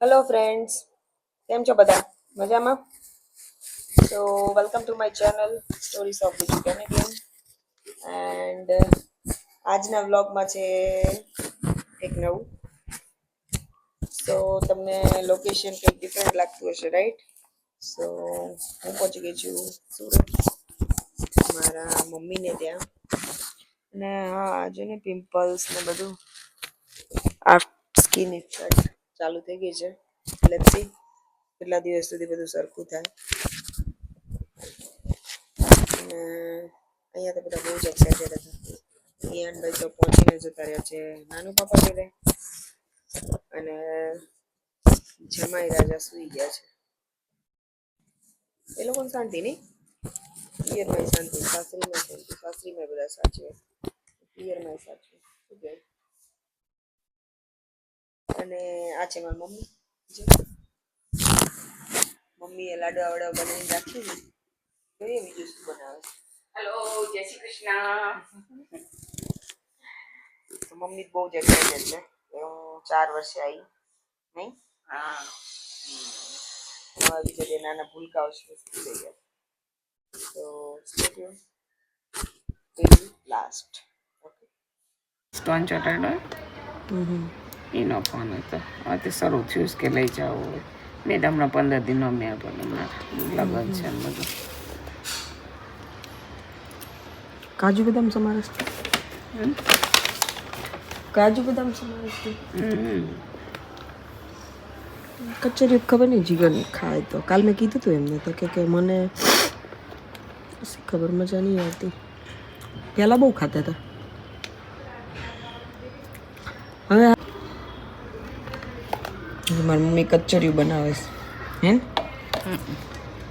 Hello friends કેમ છો બધા? મજામાં? તો welcome to my channel stories of બીજું કેનેડિયન એન્ડ આજના વ્લોગમાં છે એક નવું. સો તમને લોકેશન કંઈક ડિફરન્ટ લાગતું હશે રાઈટ સો હું પહોંચી ગઈ છું સુરત. મારા મમ્મીને ત્યાં. અને હા જો ને પિમ્પલ્સ ને બધું? આ સ્કિન ઇફેક્ટ ચાલુ થઈ ગઈ છે. સી કેટલા દિવસ સુધી બધું સરખું થાય. અહીંયા તો બધા બહુ જ એક્સાઇટેડ હતા. ઈયાનભાઈ તો પહોંચીને જતા રહ્યા છે નાનું પાપા જોડે. અને જમાઈ રાજા સુઈ ગયા છે. એ લોકોને શાંતિ નહીં પિયરમાં શાંતિ, સાસરીમાં શાંતિ, સાસરીમાં બધા સાચવે. પિયરમાં સાચવે. અને આ છે મારી મમ્મી. જો. મમ્મીએ લાડવા વાડવા બનાવીને રાખ્યું ને જોઈએ બીજું શું બનાવે હેલો જય શ્રી કૃષ્ણ. મમ્મી બહુ જ એક્સાઇટેડ છે. હું ચાર વર્ષે આવી નહીં? હા. બીજા બે નાના ભૂલકાઓ છે થઈ ગયા. તો લાસ્ટ ઓકે સ્ટોન ચોટાડો એનો ફોન હતો હવે શરૂ થયું કે લઈ જાઓ મેં હમણાં પંદર દિનો મેં પણ હમણાં લગ્ન છે બધું. કાજુ બદામ સમારસ કાજુ બદામ સમારસ. કચેરી ખબર નહીં જીગર ખાય તો. કાલ મેં કીધું હતું એમને તો કે કે મને ખબર મજા નહીં આવતી. પહેલાં બહુ ખાતા હતા. હવે મારી મમ્મી કચરિયું બનાવે છે. હે?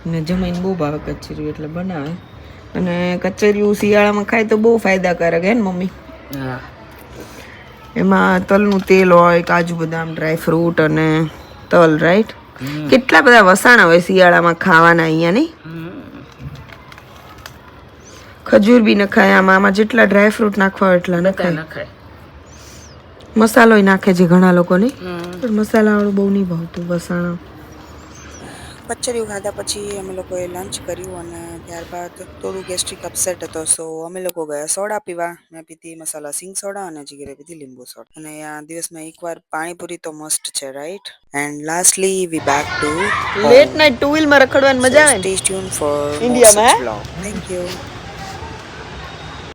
ને જમાઈને બહુ ભાવે કચરિયું એટલે બનાવે. અને કચરિયું શિયાળામાં ખાય તો બહુ ફાયદાકારક હે ને મમ્મી? હા. એમાં તલનું તેલ હોય કાજુ બદામ ડ્રાય ફ્રૂટ અને તલ રાઈટ કેટલા બધા વસાણા હોય શિયાળામાં ખાવાના અહીંયા નહીં? ખજૂર બી નખાય આમાં આમાં જેટલા ડ્રાય ફ્રૂટ નાખવા એટલા નખાય. નખાય. મસાલોય નાખે છે ઘણા લોકોને. પણ મસાલાવાળું બહુ નહીં ભાવતું વસાણા. કચરિયું ખાધા પછી અમે લોકોએ લંચ કર્યું અને ત્યારબાદ થોડું ગેસ્ટ્રિક અપસેટ હતો. સો અમે લોકો ગયા સોડા પીવા. મેં પીધી મસાલા સિંગ સોડા અને જીગરે પીધી લીંબુ સોડા. અને આ દિવસમાં એકવાર પાણીપુરી તો મસ્ટ છે right and lastly we back to late night two વ્હીલમાં રખડવાની મજા આવે સ્ટે ટ્યુન ફોર ઇન્ડિયામાં? Thank you